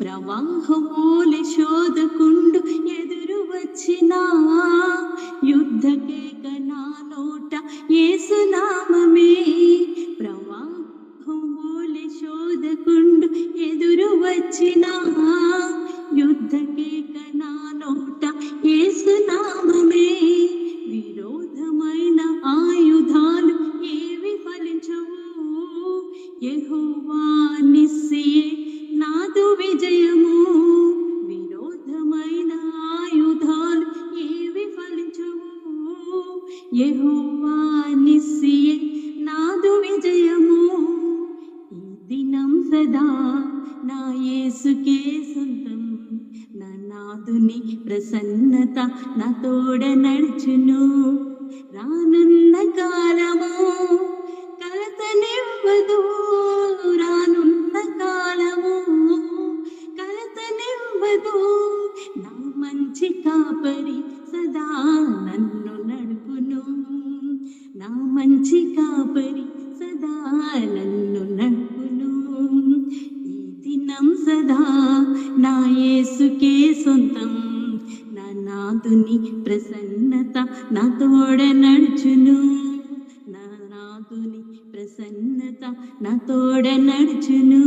ప్రవాహమూలి శోధకుండు ఎదురు వచ్చిన యుద్ధ నా నోట ఏసునామమే ప్రవాహమూలి శోధకుండు ఎదురు వచ్చిన యుద్ధకేక నా నోట ఏసునామమే విరోధమైన ఆయుధాలు ఏవి ఫలించవు? యహోవా నిస్సియే నాదు విజయము విరోధమైన ఆయుధాలు ఏవి ఫలించవు యెహోవా నిస్సియే నాదు విజయము ఈ దినం సదా నా యేసుకే సొంతం. నా నాదుని ప్రసన్నత నా తోడ నడుచును. రానున్న కాలము కలతనివ్వదు కలతనివ్వదు నా మంచి కాపరి సదా నన్ను నడుపును. నా మంచి కాపరి సదా నన్ను నడుపును. ఈ దినం సదా నా యేసుకే సొంతం. నా నాదుని ప్రసన్నత నా తోడ నడుచును. నా నాదుని ప్రసన్నత నా తోడ నడుచును.